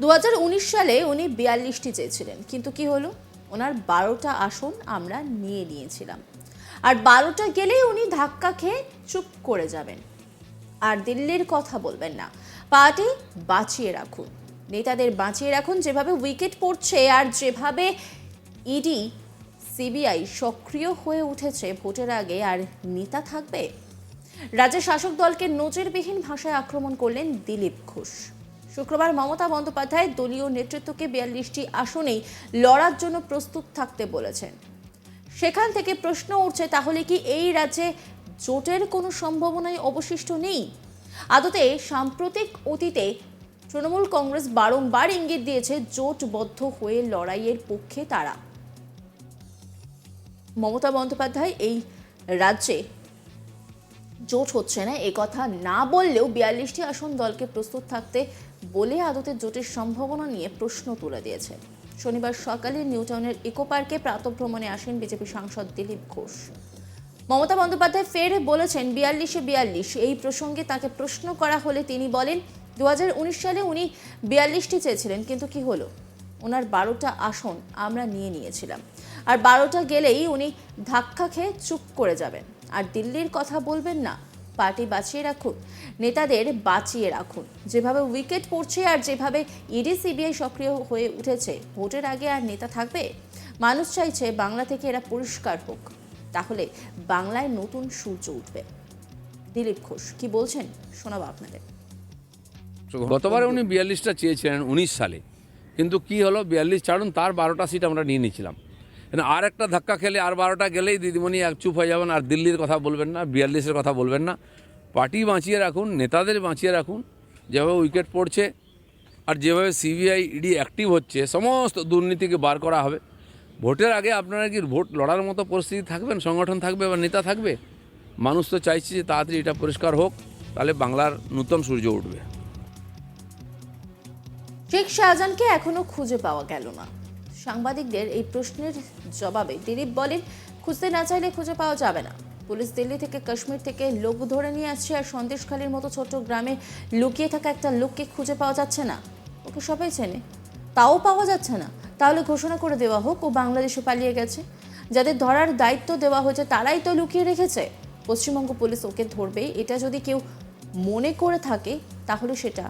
দু হাজার উনিশ সালে উনি বিয়াল্লিশটি চেয়েছিলেন। কিন্তু কি হলো? ওনার বারোটা আসন আমরা নিয়ে নিয়েছিলাম। আর বারোটা গেলেই উনি ধাক্কা খেয়ে চুপ করে যাবেন। আর দিল্লির কথা বলবেন না। পার্টি বাঁচিয়ে রাখুন। নেতাদের বাঁচিয়ে রাখুন। যেভাবে উইকেট পড়ছে আর যেভাবে ইডি, সিবিআই সক্রিয় হয়ে উঠেছে ভোটের আগে, আর নেতা থাকবে? রাজ্যের শাসক দলকে নজিরবিহীন ভাষায় আক্রমণ করলেন দিলীপ ঘোষ। শুক্রবার মমতা বন্দ্যোপাধ্যায় দলীয় নেতৃত্বকে বিয়াল্লিশটি আসনেই লড়ার জন্য প্রস্তুত থাকতে বলেছেন। সেখান থেকে প্রশ্ন উঠছে, তাহলে কি এই রাজ্যে জোটের কোনো সম্ভাবনাই অবশিষ্ট নেই? আদতে সাম্প্রতিক অতীতে তৃণমূল কংগ্রেস বারংবার ইঙ্গিত দিয়েছে, জোটবদ্ধ হয়ে লড়াইয়ের পক্ষে তারা। মমতা বন্দ্যোপাধ্যায়, এই রাজ্যে জোট হচ্ছে না কথা না বললেও বিয়াল্লিশটি আসন দলকে প্রস্তুত থাকতে বলে আদতে জোটের সম্ভাবনা নিয়ে প্রশ্ন তুলে দিয়েছে। শনিবার সকালে নিউ টাউনের ইকো পার্কে প্রাতভ্রমণে আসেন বিজেপি সাংসদ দিলীপ ঘোষ। মমতা বন্দ্যোপাধ্যায় ফের বলেছেন, বিয়াল্লিশে বিয়াল্লিশ, এই প্রসঙ্গে তাকে প্রশ্ন করা হলে তিনি বলেন দু হাজার উনিশ সালে উনি বিয়াল্লিশটি চেয়েছিলেন, কিন্তু কি হলো? ওনার বারোটা আসন আমরা নিয়ে নিয়েছিলাম। আর বারোটা গেলেই উনি ধাক্কা খেয়ে চুপ করে যাবেন। আর দিল্লির কথা বলবেন না পার্টি বাঁচিয়ে রাখুন, নেতাদের বাঁচিয়ে রাখুন। যেভাবে উইকেট পড়ছে আর যেভাবে ইডি, সিবিআই সক্রিয় হয়ে উঠেছে, ভোটের আগে আর নেতা থাকবে? মানুষ চাইছে বাংলা থেকে এরা পরিষ্কার হোক। তাহলে বাংলায় নতুন সূর্য উঠবে। দিলীপ ঘোষ, কি বলছেন? শোনাবো আপনাদের। গতবারে উনি বিয়াল্লিশটা চেয়েছিলেন, উনিশ সালে। কিন্তু কি হলো, বিয়াল্লিশ ছাড়ুন, তার বারোটা সিট আমরা নিয়ে নিয়েছিলাম। আর একটা ধাক্কা খেলে আর বারোটা গেলেই দিদিমণি এক চুপ হয়ে যাবেন, আর দিল্লির কথা বলবেন না, বিয়াল্লিশের কথা বলবেন না। পার্টি বাঁচিয়ে রাখুন, নেতাদের বাঁচিয়ে রাখুন, যেভাবে উইকেট পড়ছে আর যেভাবে সিবিআই ইডি অ্যাক্টিভ হচ্ছে, সমস্ত দুর্নীতিকে বার করা হবে। ভোটের আগে আপনারা কি ভোট লড়ার মতো পরিস্থিতি থাকবেন, সংগঠন থাকবে বা নেতা থাকবে? মানুষ তো চাইছে যে তাড়াতাড়ি এটা পরিষ্কার হোক, তাহলে বাংলার নূতন সূর্য উঠবে। শেখ শাহজাহানকে এখনও খুঁজে পাওয়া গেল না। সাংবাদিকদের এই প্রশ্নের জবাবে দিলীপ বলেন, খুঁজতে না চাইলে খুঁজে পাওয়া যাবে না। পুলিশ দিল্লি থেকে কাশ্মীর থেকে লোক ধরে নিয়ে আসছে আর সন্দেশখালীর মতো ছোট গ্রামে লুকিয়ে থাকা একটা লোককে খুঁজে পাওয়া যাচ্ছে না। ওকে সবাই চেনে, তাও পাওয়া যাচ্ছে না। তাহলে ঘোষণা করে দেওয়া হোক, ও বাংলাদেশে পালিয়ে গেছে। যাদের ধরার দায়িত্ব দেওয়া হয়েছে, তারাই তো লুকিয়ে রেখেছে। পশ্চিমবঙ্গ পুলিশ ওকে ধরবে এটা যদি কেউ মনে করে থাকে, তাহলে সেটা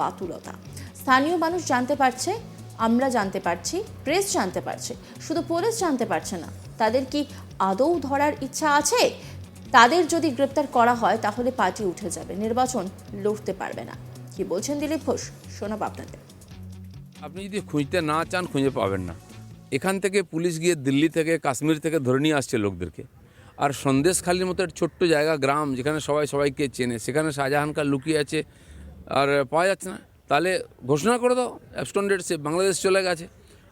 বাতুলতা। স্থানীয় মানুষ জানতে পারছে আমরা জানতে পারছি প্রেস জানতে পারছে। শুধু পুলিশ জানতে পারছে না। তাদের কি আদৌ ধরার ইচ্ছা আছে? তাদের যদি গ্রেপ্তার করা হয়, তাহলে পার্টি উঠে যাবে। নির্বাচন লড়তে পারবে না। কি বলছেন দিলীপ ঘোষ? শোনাব আপনাদের। আপনি যদি খুঁজতে না চান, খুঁজে পাবেন না। এখান থেকে পুলিশ গিয়ে দিল্লি থেকে, কাশ্মীর থেকে ধরে নিয়ে আসছে লোকদেরকে। আর সন্দেশখালির মতো একটা ছোট্ট জায়গা, গ্রাম, যেখানে সবাই সবাইকে চেনে, সেখানে শাহজাহান খান লুকিয়ে আছে। আর পাওয়া যাচ্ছে না। তাহলে ঘোষণা করে দাও অ্যাবস্টন্ডেড সে বাংলাদেশ চলে গেছে।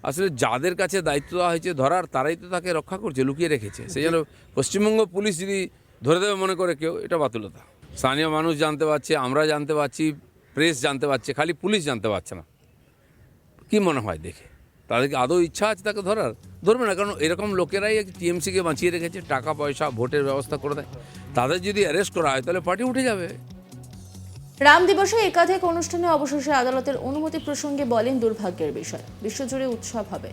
আসলে যাদের কাছে দায়িত্ব দেওয়া হয়েছে ধরার, তারাই তো তাকে রক্ষা করছে, লুকিয়ে রেখেছে। সেই জন্য পশ্চিমবঙ্গ পুলিশ যদি ধরে দেবে মনে করে কেউ, এটা বাতুলতা। স্থানীয় মানুষ জানতে পারছে, আমরা জানতে পারছি প্রেস জানতে পারছে, খালি পুলিশ জানতে পারছে না। কি মনে হয় দেখে? তাদেরকে আদৌ ইচ্ছা আছে তাকে ধরার? ধরবে না, কারণ এরকম লোকেরাই টিএমসিকে বাঁচিয়ে রেখেছে, টাকা পয়সা, ভোটের ব্যবস্থা করে দেয়। তাদের যদি অ্যারেস্ট করা হয়, তাহলে পার্টি উঠে যাবে। রাম দিবসে একাধিক অনুষ্ঠানে অবশেষে আদালতের অনুমতি প্রসঙ্গে বলেন দুর্ভাগ্যের বিষয়। বিশ্বজুড়ে উৎসব হবে।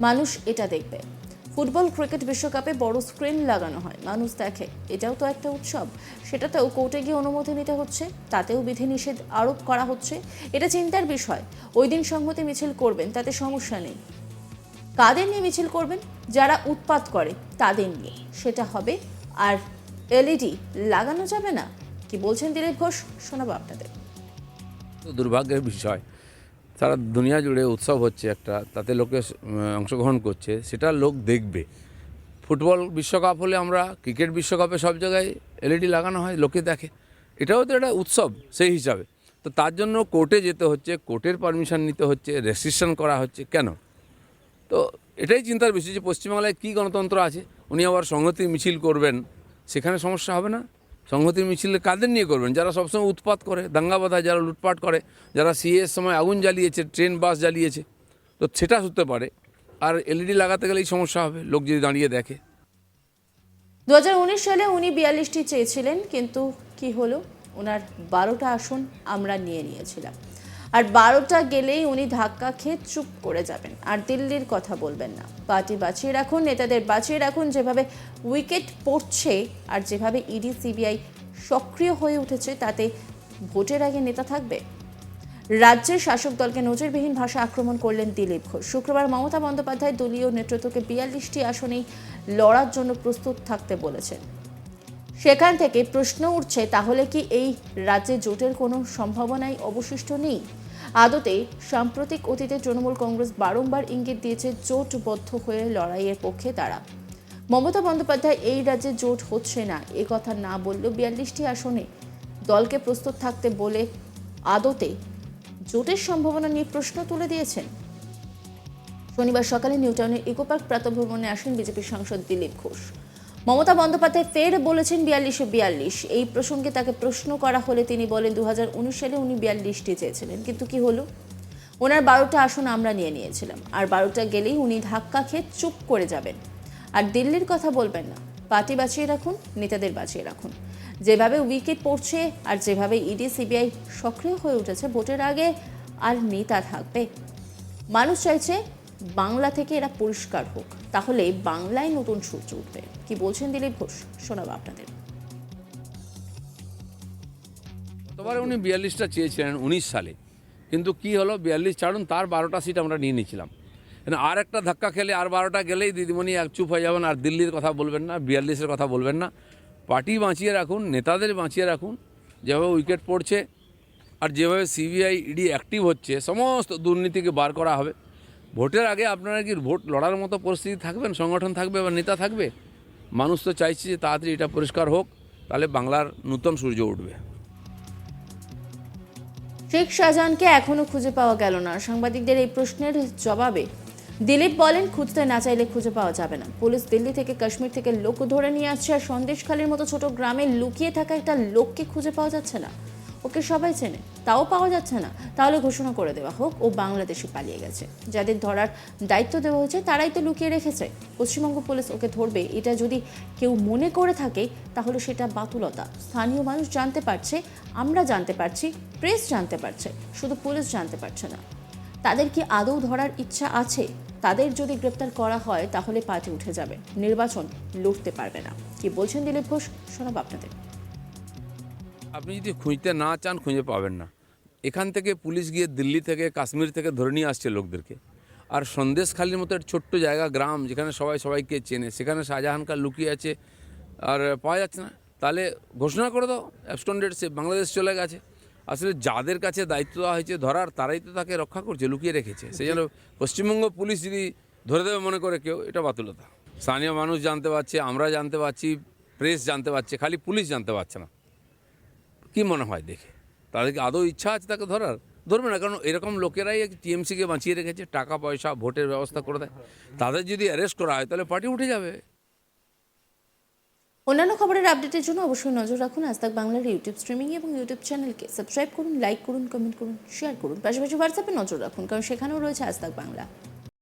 মানুষ এটা দেখবে। ফুটবল, ক্রিকেট বিশ্বকাপে বড় স্ক্রিন লাগানো হয়। মানুষ দেখে, এটাও তো একটা উৎসব। সেটাতেও কোর্টে গিয়ে অনুমতি নিতে হচ্ছে। তাতেও বিধিনিষেধ আরোপ করা হচ্ছে। এটা চিন্তার বিষয়। ওই দিন সংহতি মিছিল করবেন, তাতে সমস্যা নেই। কাদের নিয়ে মিছিল করবেন? যারা উৎপাত করে, তাদের নিয়ে। সেটা হবে। আর এলইডি লাগানো যাবে না? কি বলছেন দিলীপ ঘোষ? শোনাবো আপনাদের। দুর্ভাগ্যের বিষয়, সারা দুনিয়া জুড়ে উৎসব হচ্ছে একটা, তাতে লোকে অংশগ্রহণ করছে, সেটা লোক দেখবে। ফুটবল বিশ্বকাপ হলে আমরা ক্রিকেট বিশ্বকাপে সব জায়গায় এলইডি লাগানো হয়, লোকে দেখে। এটাও তো একটা উৎসব সেই হিসাবে। তো তার জন্য কোর্টে যেতে হচ্ছে, কোর্টের পারমিশন নিতে হচ্ছে, রেস্ট্রিকশন করা হচ্ছে, কেন? তো এটাই চিন্তার বিষয় যে পশ্চিমবাংলায় কী গণতন্ত্র আছে, উনি আবার সংহতি মিছিল করবেন, সেখানে সমস্যা হবে না? সংহতি মিছিল কাদের নিয়ে করবেন? যারা সবসময় উৎপাত করে দাঙ্গা বাঁধায় যারা লুটপাট করে, যারা সিএর সময় আগুন জ্বালিয়েছে, ট্রেন, বাস জ্বালিয়েছে, তো সেটা হতে পারে। আর এলইডি লাগাতে গেলেই সমস্যা হবে, লোক যদি দাঁড়িয়ে দেখে। দু হাজার উনিশ সালে উনি বিয়াল্লিশটি চেয়েছিলেন, কিন্তু কি হলো? ওনার বারোটা আসন আমরা নিয়ে নিয়েছিলাম। আর বারোটা গেলেই উনি ধাক্কা খেয়ে চুপ করে যাবেন। আর দিল্লির কথা বলবেন না। পার্টি বাঁচিয়ে রাখুন, নেতাদের বাঁচিয়ে রাখুন, যেভাবে উইকেট পড়ছে আর যেভাবে ইডি, সিবিআই সক্রিয় হয়ে উঠেছে, তাতে ভোটের আগে নেতা থাকবে। রাজ্যের শাসক দলকে নজিরবিহীন ভাষা আক্রমণ করলেন দিলীপ ঘোষ। শুক্রবার মমতা বন্দ্যোপাধ্যায় দলীয় নেতৃত্বকে বিয়াল্লিশটি আসনেই লড়ার জন্য প্রস্তুত থাকতে বলেছেন। সেখান থেকে প্রশ্ন উঠছে, তাহলে কি এই রাজ্যে জোটের কোনো সম্ভাবনাই অবশিষ্ট নেই? আদতে সাম্প্রতিক অতীতে তৃণমূল কংগ্রেস বারংবার ইঙ্গিত দিয়েছে, জোটবদ্ধ হয়ে লড়াইয়ের পক্ষে তারা। মমতা বন্দ্যোপাধ্যায়, এই রাজ্যে জোট হচ্ছে না, এ কথা না বললেও বিয়াল্লিশটি আসনে দলকে প্রস্তুত থাকতে বলে আদতে জোটের সম্ভাবনা নিয়ে প্রশ্ন তুলে দিয়েছেন। শনিবার সকালে নিউটাউনের ইকো পার্ক প্রাতভ্রমণে আসেন বিজেপির সাংসদ দিলীপ ঘোষ। মমতা বন্দ্যোপাধ্যায় ফের বলেছেন বিয়াল্লিশে বিয়াল্লিশ। এই প্রসঙ্গে তাকে প্রশ্ন করা হলে তিনি বলেন, দুহাজার উনিশ সালে উনি বিয়াল্লিশটি চেয়েছিলেন। কিন্তু কি হলো? ওনার বারোটা আসন আমরা নিয়ে নিয়েছিলাম। আর বারোটা গেলেই উনি ধাক্কা খেয়ে চুপ করে যাবেন। আর দিল্লির কথা বলবেন না। পার্টি বাঁচিয়ে রাখুন, নেতাদের বাঁচিয়ে রাখুন। যেভাবে উইকেট পড়ছে আর যেভাবে ইডি, সিবিআই সক্রিয় হয়ে উঠেছে, ভোটের আগে আর নেতা থাকবে। মানুষ চাইছে বাংলা থেকে এরা পরিষ্কার হোক, তাহলে বাংলায় নতুন সূর্য উঠবে কি বলছেন দিলীপ ঘোষ? শোনাবো আপনাদের। গতবারে উনি বিয়াল্লিশটা চেয়েছিলেন উনিশ সালে। কিন্তু কি হলো? বিয়াল্লিশ ছাড়ুন, তার বারোটা সিট আমরা নিয়ে নিয়েছিলাম। মানে আর একটা ধাক্কা খেলে আর বারোটা গেলেই দিদিমণি এক চুপ হয়ে যাবেন, আর দিল্লির কথা বলবেন না, বিয়াল্লিশের কথা বলবেন না। পার্টি বাঁচিয়ে রাখুন, নেতাদের বাঁচিয়ে রাখুন, যেভাবে উইকেট পড়ছে আর যেভাবে সিবিআই ইডি অ্যাক্টিভ হচ্ছে, সমস্ত দুর্নীতিকে বার করা হবে। ভোটের আগে আপনারা কি ভোট লড়ার মতো পরিস্থিতি থাকবেন? সংগঠন থাকবে বা নেতা থাকবে? মানুষ তো চাইছে যে তাড়াতাড়ি এটা পরিষ্কার হোক, তাহলে বাংলার নূতন সূর্য উঠবে। শেখ শাহজাহানকে এখনও খুঁজে পাওয়া গেল না। সাংবাদিকদের এই প্রশ্নের জবাবে দিলীপ বলেন, খুঁজতে না চাইলে খুঁজে পাওয়া যাবে না। পুলিশ দিল্লি থেকে কাশ্মীর থেকে লোক ধরে নিয়ে আসছে আর সন্দেশখালীর মতো ছোট গ্রামে লুকিয়ে থাকা একটা লোককে খুঁজে পাওয়া যাচ্ছে না। ওকে সবাই চেনে, তাও পাওয়া যাচ্ছে না। তাহলে ঘোষণা করে দেওয়া হোক, ও বাংলাদেশে পালিয়ে গেছে। যাদের ধরার দায়িত্ব দেওয়া হয়েছে, তারাই তো লুকিয়ে রেখেছে। পশ্চিমবঙ্গ পুলিশ ওকে ধরবে, এটা যদি কেউ মনে করে থাকে, তাহলে সেটা বাতুলতা। স্থানীয় মানুষ জানতে পারছে, আমরা জানতে পারছি, প্রেস জানতে পারছে, শুধু পুলিশ জানতে পারছে না। তাদের কি আদৌ ধরার ইচ্ছা আছে? তাদের যদি গ্রেপ্তার করা হয়, তাহলে পার্টি উঠে যাবে। নির্বাচন লড়তে পারবে না। কি বলছেন দিলীপ ঘোষ, শোনাব আপনাদের। আপনি যদি খুঁজতে না চান, খুঁজে পাবেন না। এখান থেকে পুলিশ গিয়ে দিল্লি থেকে, কাশ্মীর থেকে ধরে নিয়ে আসছে লোকদেরকে। আর সন্দেশখালির মতো একটা ছোট্ট জায়গা, গ্রাম, যেখানে সবাই সবাইকে চেনে, সেখানে শাহজাহান খান লুকিয়ে আছে, আর পাওয়া যাচ্ছে না। তাহলে ঘোষণা করে দাও অ্যাবস্টন্ডেড সে বাংলাদেশ চলে গেছে। আসলে যাদের কাছে দায়িত্ব দেওয়া হয়েছে ধরার, তারাই তো তাকে রক্ষা করছে, লুকিয়ে রেখেছে। সেই জন্য পশ্চিমবঙ্গ পুলিশ যদি ধরে দেবে মনে করে কেউ, এটা বাতুলতা। স্থানীয় মানুষ জানতে পারছে, আমরা জানতে পারছি প্রেস জানতে পারছে, খালি পুলিশ জানতে পারছে না। কি মনে হয় দেখে? তাদের কি আদৌ ইচ্ছা আছে তাকে ধরার? ধরবে না, কারণ এরকম লোকেরাই টিএমসিকে বাঁচিয়ে রেখেছে, টাকা, পয়সা, ভোটের ব্যবস্থা করে দেয়। তাদের যদি অ্যারেস্ট করা হয়, তাহলে পার্টি উঠে যাবে। অন্যান্য খবরের আপডেটের জন্য অবশ্যই নজর রাখুন আজ তাক বাংলার ইউটিউব স্ট্রিমিং এবং ইউটিউব চ্যানেলকে সাবস্ক্রাইব করুন লাইক করুন কমেন্ট করুন শেয়ার করুন। পাশাপাশি হোয়াটসঅ্যাপে নজর রাখুন, কারণ সেখানেও রয়েছে আজ তাক বাংলা।